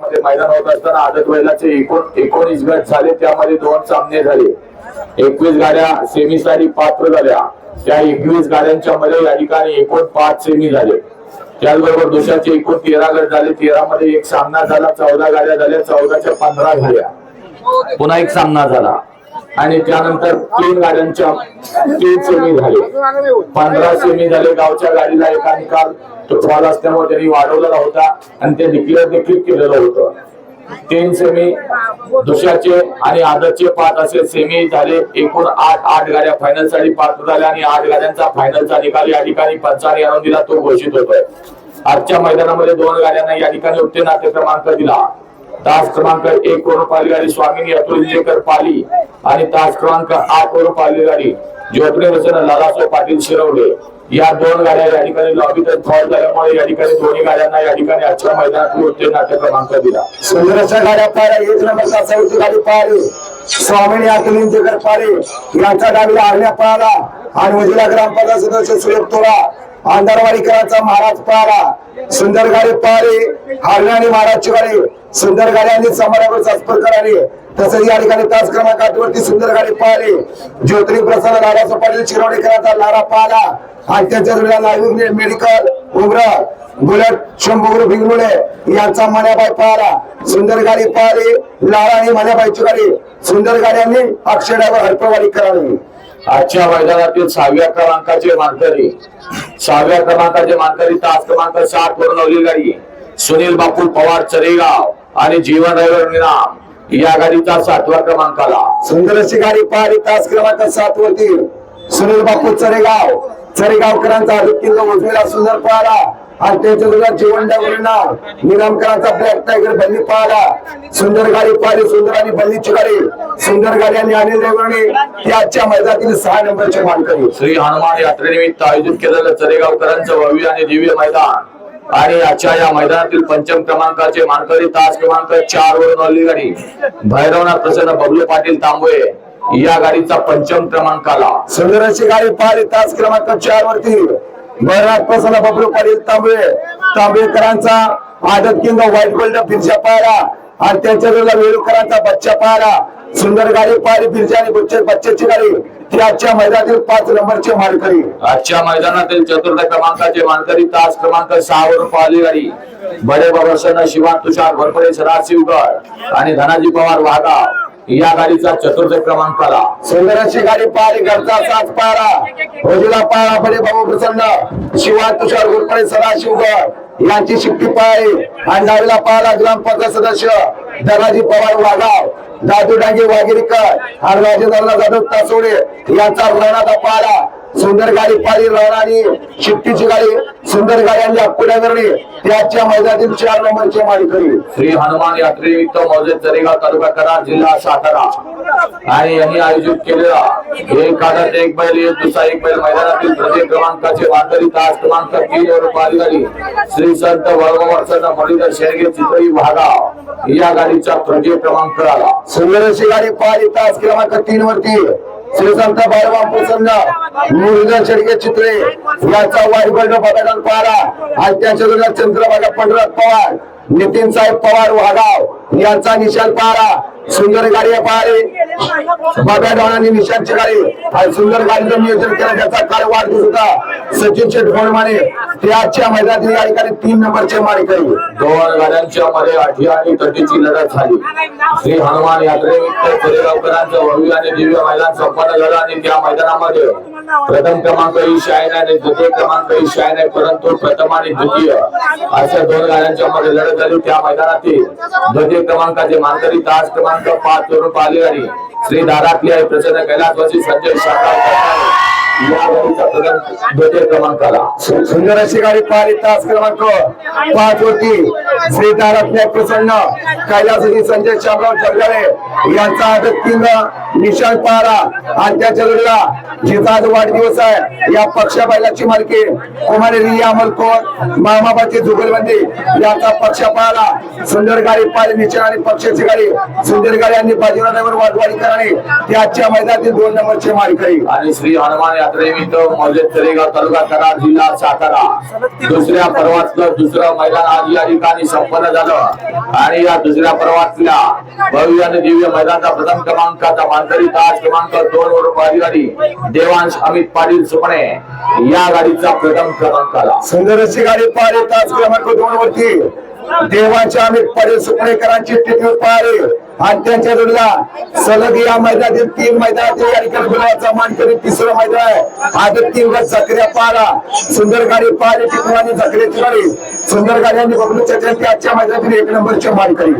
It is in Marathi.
मध्ये मैदान होत असताना आदत बैलाचे एकूण एकोणीस गट झाले त्यामध्ये दोन सामने झाले. एकवीस गाड्या सेमीसाठी पात्र झाल्या. त्या एकवीस गाड्यांच्या मध्ये या ठिकाणी एकूण पाच सेमी झाले. त्याचबरोबर दुसऱ्याचे एकूण तेरा गट झाले. तेरा मध्ये एक सामना झाला चौदा गाड्या झाल्या चौदाच्या पंधरा झाल्या. पुन्हा एक सामना झाला. आणि त्यानंतर तीन गाड्यांच्या तीन सेमी झाले. पंधरा सेमी झाले गावच्या गाडीला एका निकाल तो फॉल असल्यामुळे त्यांनी वाढवलेला होता आणि ते डिक्लेअर देखील केलेलं होतं. तीन सेमी दुसऱ्याचे आणि आदरचे पाच असे सेमी झाले. एकूण आठ आठ गाड्या फायनलसाठी पात्र झाल्या आणि आठ गाड्यांचा फायनलचा निकाल या ठिकाणी पंचाने आणून दिला तो घोषित होतोय. आजच्या मैदानामध्ये दोन गाड्यांना या ठिकाणी उत्तीर्ण क्रमांक दिला. तास क्रमांक एक वर पाहिली गाडी स्वामिनी अतुल पाली आणि तास क्रमांक आठ वर पाहिली गाडी. ज्योतिरे वसन लालासाहेब पाटील शिरवले या दोन गाड्या या ठिकाणी लॉबीत फॉल झाल्यामुळे या ठिकाणी दोन्ही गाड्यांना या ठिकाणी आजच्या मैदानात उत्तीर्ण क्रमांक दिला. सुंदरच्या गाड्या पारे एक नंबरचा चौथी गाडी पारे स्वामिनी अतुलिंजेकर पारे यांचा गाडीला आरण्या पाहला आणि उजिला ग्रामपंचायत सदस्य सुरेश तोरा अंधारवाडीकरांचा महाराज पाहला सुंदरगाडी पारे हरणाने महाराजची गाडी सुंदरगाडी आणि समारावर चाचपर करावी तसंच या ठिकाणी तास क्रमांक आठ वरती सुंदर गाडी पाहले प्रसन्न पाटील लारा पाला आणि त्यांच्या जोडीला लाईव्ह मेडिकल उग्र बुलट शंभूगुरु भिंगमुळे यांचा मण्याबाई पारा सुंदर गाडी लारा आणि मण्याबाईची गाडी सुंदर गाड्यांनी अक्षरावर हरपवाडी करावी. आजच्या मैदानातील सहाव्या क्रमांकाचे मानकरी. सहाव्या क्रमांकाचे मानकरी तास क्रमांक सात वरून लावली गाडी. सुनील बापू पवार चरेगाव आणि जीवन ड्रायव्हर निनाम या गाडीचा सातव्या क्रमांकाला. सुंदर अशी गाडी पाहली तास क्रमांक सात वरती. सुनील बापू चरेगाव. चरेगावकरांचा किल्ला उजवीला सुंदर पाहला. आणि त्याच्या जीवन नाव निरामकरांचा ब्लॅक टायगर बल्ली पाहला सुंदर गाडी पाहिली सुंदर आणि बल्लीची गाडी. सुंदर गाडी आणि अनिल ती आजच्या मैदानातील सहा नंबरचे मानकरी. श्री हनुमान यात्रेनिमित्त आयोजित केलेलं चरेगावकरांचं भव्य आणि दिव्य मैदान. आणि आजच्या या मैदानातील पंचम क्रमांकाचे मानकरी तास क्रमांक चार वरून आलेली गाडी भैरवनाथ प्रसन्न बबलू पाटील तांबोळे या गाडीचा पंचम क्रमांकाला. सुंदर अशी गाडी पाहिली तास क्रमांक चार वरती. बळराज प्रसन्न बबलू पाटील तांबे तांबेकरांचा आदत किंग व्हाईट गोल्ड फिरच्या पाहिला आणि त्यांच्या जोडीला वेळूकरांचा बच्चा पाहिला सुंदर गाडी पाहिली फिरच्या आणि बच्चे बच्चेची गाडी. ती आजच्या मैदानातील पाच नंबरचे मानकरी. आजच्या मैदानातील चतुर्थ क्रमांकाचे मानकरी तास क्रमांक सहा वरून पाहिली गाडी. बडे बाबासन शिवान तुषार भरपडे सदाशिवगड आणि धनाजी पवार वाघाव. या गाडीचा चतुर्थ क्रमांक आला. अशी गाडी पाहिली घरचा साथ पारा. रोजीला पारा पडे बाबू प्रसन्न. शिवा तुषार गुरपडे सदाशिवगड यांची शिट्टी पाहिली आणि डावीला पाहिला ग्रामपंचायत सदस्य. धनाजी पवार वाघाव. दादू डांगे वागिरीकर आणि राजेंद्रला जाधव तासोडे. यांचा रणा पाहिला सुंदर गाडी रण आणि शिट्टीची गाडी सुंदर गाड्यांनी अप्पुड्यावरणी त्याच्या मैदानातील चार नंबरचे मालिकरी. श्री हनुमान यात्रेनिमित्त मौजे चरेगाव तालुका कराड जिल्हा सातारा. आणि यांनी आयोजित केलेला एक आदत एक बैल एक दुसरा एक बैल मैदानातील प्रत्येक क्रमांकाचे वारकरी तास क्रमांक तीन वर पाहिली गाडी श्री संत वळववर्षण मुरलीधर शेळगे चितळी भागाव या गाडीचा तृतीय क्रमांक आला. सुंदर अशी गाडी पाहिली तास क्रमांक तीन वरती. श्रीसंत संत बाळवाम प्रसन्न शेडके शेडगे चित्रे याचा वाईबंड बघायला पाहिला आणि त्याच्या जोडीला चंद्रभागा पंढरनाथ पवार नितीन साहेब पवार वाघाव यांचा निशाल पारा. सुंदर गाडी पारे बाब्या डॉनांनी निशांची गाडी आणि सुंदर गाडीचं नियोजन केलं त्याचा काळ वाढदिवस होता? सचिन शेठ माने ते आजच्या मैदानातील या ठिकाणी तीन नंबरचे मालिकरी दोन गाड्यांच्या मध्ये आठी आणि तटीची लढत झाली. श्री हनुमान यात्रेनिमित्त कोरेगावकरांचं भव्य आणि दिव्य मैदान संपन्न झालं आणि त्या मैदानामध्ये प्रथम क्रमांक ही शाईन आणि द्वितीय क्रमांक ही शाईन आहे परंतु प्रथम आणि द्वितीय अशा दोन गाड्यांच्या मध्ये लढत झाली. त्या मैदानातील द्वितीय क्रमांकाचे मानकरी तास क्रमांक पाच वरून पाहिली आणि श्री दारातली आहे प्रसन्न कैलासवासी संजय शाखा. क्रमांकाला सुंदर अशी गाडी पाहिली तास क्रमांक पाच होती श्री दारातल्या प्रसन्न कैलासजी संजय शामराव जगदाळे यांचा आदत किंग निशांत पहारा आणि त्याच्या जोडीला जिचा आज वाढदिवस आहे. या पक्षा बैलाची मालकी कुमारी रिया अमलकोर मामाबाची जुगलबंदी यांचा पक्ष पाहिला. सुंदर गाडी पाहिली निशाण आणि पक्षाची गाडी. सुंदर गाडी आणि बाजीरावर वाटवाडी करणे ते आजच्या मैदानातील दोन नंबरचे मालकरी. आणि श्री हनुमान यात्रेनिमित्त मौजे तरेगाव तालुका कराड जिल्हा सातारा. दुसऱ्या पर्वातलं दुसरं मैदान आज या ठिकाणी संपन्न झालं. आणि या दुसऱ्या पर्वातल्या भव्य आणि दिव्य मैदानाचा प्रथम क्रमांकाचा मानकरी ताज क्रमांक दोन वर पहिली गाडी देवांश अमित पाटील सुपणे या गाडीचा प्रथम क्रमांक आला. सुंदर अशी गाडी पारे ताज क्रमांक दोन वरती. देवाच्या अमित पाटील सुपणेकरांची टिटवी पाहिली आणि त्यांच्या जोडीला सलग या मैदानातील तीन मैदानातील या ठिकाणी गुलाबाचा मानकरी तिसरं मैदान आहे. आधी तीन सक्रिया सक्रिय पारा सुंदर गाडी पाहिली टिटवी आणि सक्रियची सुंदर गाडी आणि बबलू आजच्या मैदानातील एक नंबरच्या मानकरी.